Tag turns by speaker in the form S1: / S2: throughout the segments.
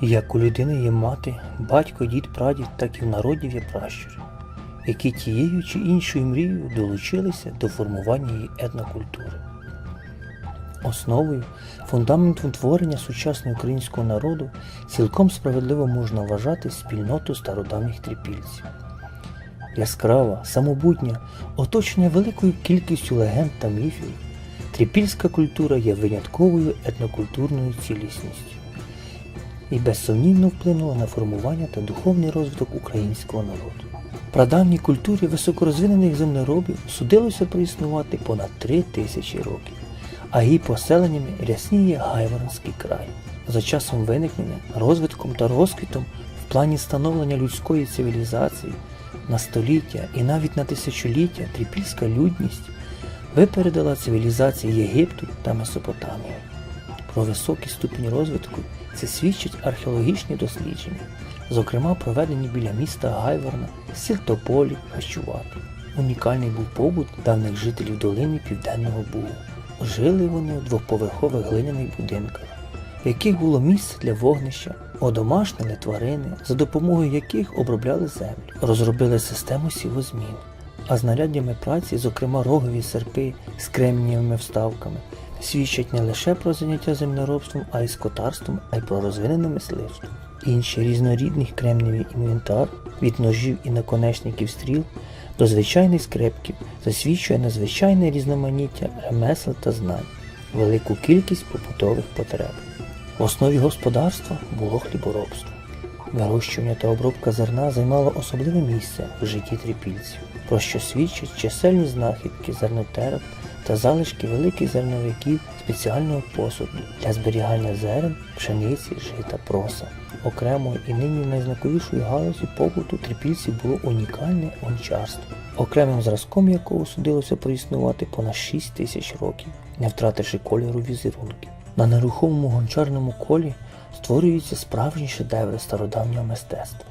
S1: Як у людини є мати, батько, дід, прадід, так і в народів є пращури, які тією чи іншою мрією долучилися до формування її етнокультури. Основою, фундаментом творення сучасного українського народу цілком справедливо можна вважати спільноту стародавніх трипільців. Яскрава, самобутня, оточення великою кількістю легенд та міфів, трипільська культура є винятковою етнокультурною цілісністю і безсумнівно вплинула на формування та духовний розвиток українського народу. Прадавній культурі високорозвинених землеробів судилося проіснувати понад три тисячі років, а її поселеннями рясніє Гайворонський край. За часом виникнення, розвитком та розквітом в плані становлення людської цивілізації на століття і навіть на тисячоліття трипільська людність випередила цивілізації Єгипту та Месопотамії. Про високий ступінь розвитку це свідчать археологічні дослідження, зокрема проведені біля міста Гайворна, сіл Тополі, Хащувати. Унікальний був побут давніх жителів долини Південного Бугу. Жили вони у двоповерхових глиняних будинках, в яких було місце для вогнища, одомашнили тварини, за допомогою яких обробляли землю, розробили систему сівозмін, а знаряддями праці, зокрема рогові серпи з кремнієвими вставками, свідчать не лише про заняття землеробством, а й скотарством, а й про розвинене мисливство. Інші різнорідний кремневий інвентар від ножів і наконечників стріл до звичайних скрепків засвідчує надзвичайне різноманіття ремесел та знань, велику кількість побутових потреб. В основі господарства було хліборобство. Вирощування та обробка зерна займало особливе місце в житті трипільців, про що свідчать чисельні знахідки зернотерок та залишки великих зерновиків спеціального посуду для зберігання зерен, пшениці, жита, проса. Окремою і нині найзнаковішою галузі побуту трипільців було унікальне гончарство, окремим зразком якого судилося проіснувати понад 6 тисяч років, не втративши кольору візерунків. На нерухомому гончарному колі створюються справжні шедеври стародавнього мистецтва,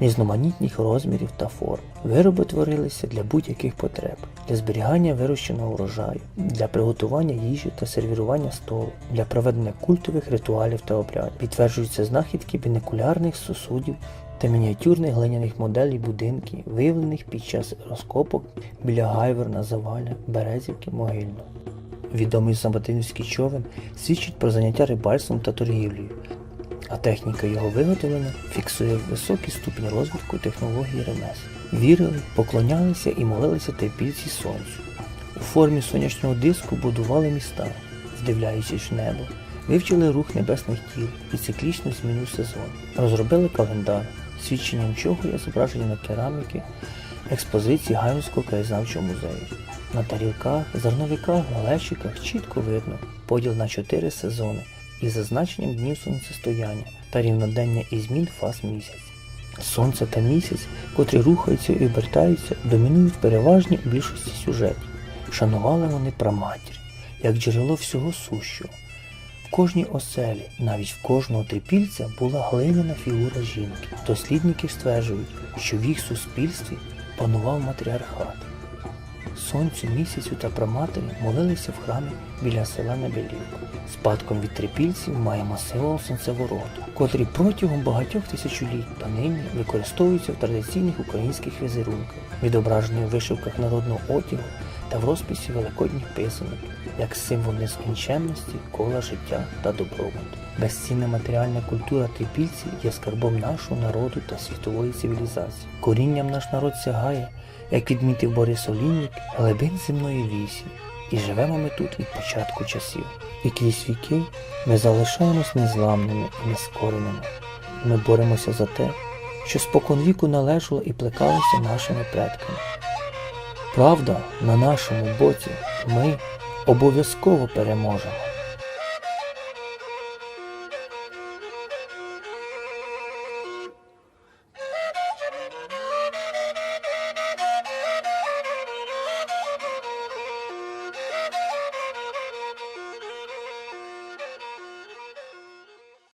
S1: різноманітних розмірів та форм. Вироби творилися для будь-яких потреб, для зберігання вирощеного урожаю, для приготування їжі та сервірування столу, для проведення культових ритуалів та обрядів. Підтверджуються знахідки бінекулярних сосудів та мініатюрних глиняних моделей будинків, виявлених під час розкопок біля Гайверна, Заваля, Березівки, Могильного. Відомий Самбатинівський човен свідчить про заняття рибальством та торгівлею, а техніка його виготовлення фіксує високий ступінь розвитку технології ремесел. Вірили, поклонялися і молилися трипільці сонцю. У формі сонячного диску будували міста, вдивляючись в небо, вивчили рух небесних тіл і циклічну зміну сезону, розробили календар, свідченням чого є зображення на кераміки експозиції Гайвського краєзнавчого музею. На тарілках, зерновиках, галещиках чітко видно поділ на чотири сезони із зазначенням днів сонцестояння та рівнодення і змін фаз місяць. Сонце та місяць, котрі рухаються і обертаються, домінують переважні у більшості сюжетів. Шанували вони праматір, як джерело всього сущого. В кожній оселі, навіть в кожного трипільця, була глиняна фігура жінки. Дослідники стверджують, що в їх суспільстві панував матріархат. Сонцю, місяцю та праматері молилися в храмі біля села Набелівка. Спадком від трипільців маємо символ сонцевороту, котрий протягом багатьох тисячоліть та нині використовується в традиційних українських візерунках, відображений у вишивках народного одягу та в розписі великодніх писанок, як символ нескінченності, кола життя та добробуту. Безцінна матеріальна культура трипільців є скарбом нашого народу та світової цивілізації. Корінням наш народ сягає, як відмітив Борис Олійник, глибин земної вісі, і живемо ми тут від початку часів. І крізь віки ми залишаємось незламними і нескореними. Ми боремося за те, що спокон віку належало і плекалося нашими предками. Правда на нашому боці ми обов'язково переможемо.